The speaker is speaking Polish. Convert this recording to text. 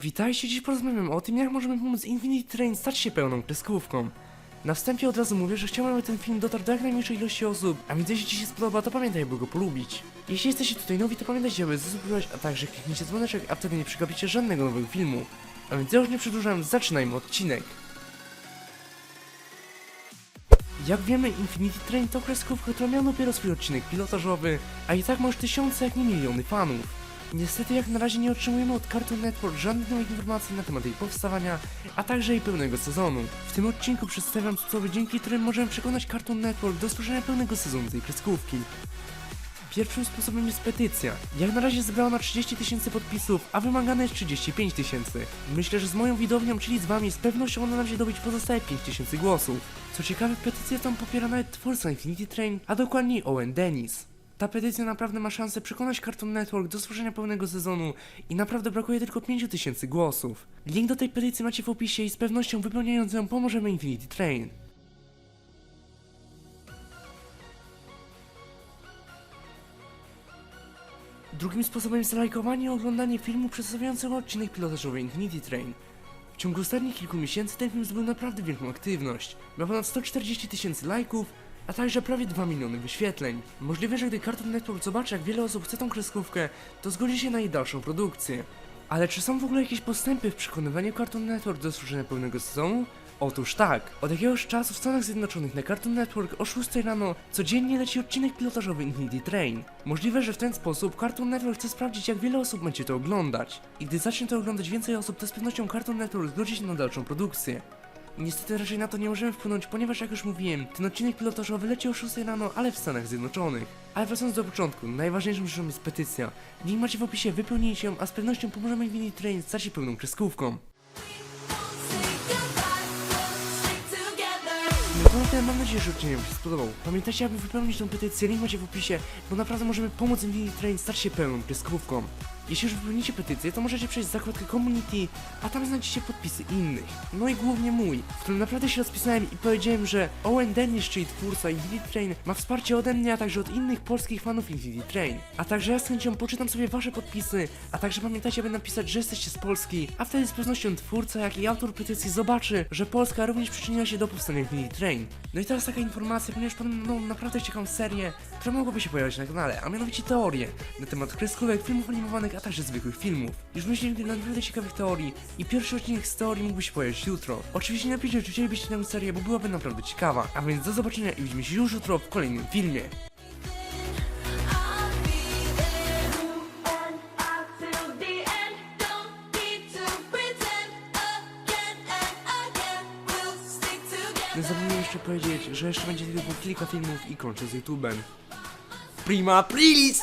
Witajcie, dziś porozmawiamy o tym, jak możemy pomóc Infinity Train stać się pełną kreskówką. Na wstępie od razu mówię, że chciałbym, aby ten film dotarł do jak najmniejszej ilości osób, a więc jeśli Ci się spodoba, to pamiętaj, by go polubić. Jeśli jesteście tutaj nowi, to pamiętajcie, aby zasubskrybować, a także kliknijcie dzwoneczek, a wtedy nie przegapicie żadnego nowego filmu. A więc ja już nie przedłużam, zaczynajmy odcinek. Jak wiemy, Infinity Train to kreskówka, która miała dopiero swój odcinek pilotażowy, a i tak ma już tysiące, jak nie miliony fanów. Niestety jak na razie nie otrzymujemy od Cartoon Network żadnych informacji na temat jej powstawania, a także jej pełnego sezonu. W tym odcinku przedstawiam sposoby, dzięki którym możemy przekonać Cartoon Network do stworzenia pełnego sezonu tej kreskówki. Pierwszym sposobem jest petycja. Jak na razie zebrała na 30 tysięcy podpisów, a wymagane jest 35 tysięcy. Myślę, że z moją widownią, czyli z wami, z pewnością uda nam się dobić pozostałe 5 tysięcy głosów. Co ciekawe, petycję tą popiera nawet twórca Infinity Train, a dokładniej Owen Dennis. Ta petycja naprawdę ma szansę przekonać Cartoon Network do stworzenia pełnego sezonu i naprawdę brakuje tylko 5 tysięcy głosów. Link do tej petycji macie w opisie i z pewnością wypełniając ją pomożemy Infinity Train. Drugim sposobem jest lajkowanie i oglądanie filmu przedstawiającego odcinek pilotażowy Infinity Train. W ciągu ostatnich kilku miesięcy ten film zdobył naprawdę wielką aktywność. Ma ponad 140 tysięcy lajków, a także prawie 2 miliony wyświetleń. Możliwe, że gdy Cartoon Network zobaczy, jak wiele osób chce tą kreskówkę, to zgodzi się na jej dalszą produkcję. Ale czy są w ogóle jakieś postępy w przekonywaniu Cartoon Network do stworzenia pełnego sezonu? Otóż tak, od jakiegoś czasu w Stanach Zjednoczonych na Cartoon Network o 6 rano codziennie leci odcinek pilotażowy Infinity Train. Możliwe, że w ten sposób Cartoon Network chce sprawdzić jak wiele osób będzie to oglądać. I gdy zacznie to oglądać więcej osób, to z pewnością Cartoon Network zgodzi się na dalszą produkcję. Niestety raczej na to nie możemy wpłynąć, ponieważ jak już mówiłem, ten odcinek pilotażowy leci o 6 rano, ale w Stanach Zjednoczonych. Ale wracając do początku, najważniejszą rzeczą jest petycja. Link macie w opisie, wypełnijcie ją, a z pewnością pomożemy Infinity Train stać się pełną kreskówką. No to na tyle mam nadzieję, że odcinek Wam się spodobał. Pamiętajcie, aby wypełnić tą petycję, link macie w opisie, bo naprawdę możemy pomóc Infinity Train stać się pełną kreskówką. Jeśli już wypełnicie petycję, to możecie przejść w zakładkę Community, a tam znajdziecie podpisy innych. No i głównie mój, w którym naprawdę się rozpisałem i powiedziałem, że Owen Dennis, czyli twórca Infinity Train, ma wsparcie ode mnie, a także od innych polskich fanów Infinity Train. A także ja z chęcią poczytam sobie wasze podpisy, a także pamiętajcie, aby napisać, że jesteście z Polski, a wtedy z pewnością twórca, jak i autor petycji zobaczy, że Polska również przyczyniła się do powstania Infinity Train. No i teraz taka informacja, ponieważ planujemy naprawdę ciekawą serię, która mogłaby się pojawić na kanale, a mianowicie teorie na temat kreskówek, filmów animowanych, także zwykłych filmów. Już myślę na naprawdę ciekawych teorii i pierwszy odcinek z teorii mógłby się pojawić jutro. Oczywiście napiszcie, czy chcielibyście tę serię, bo byłaby naprawdę ciekawa. A więc do zobaczenia i widzimy się już jutro w kolejnym filmie. Nie zapomnę jeszcze powiedzieć, że jeszcze będzie tylko kilka filmów i kończę z YouTube'em. Prima Aprilis!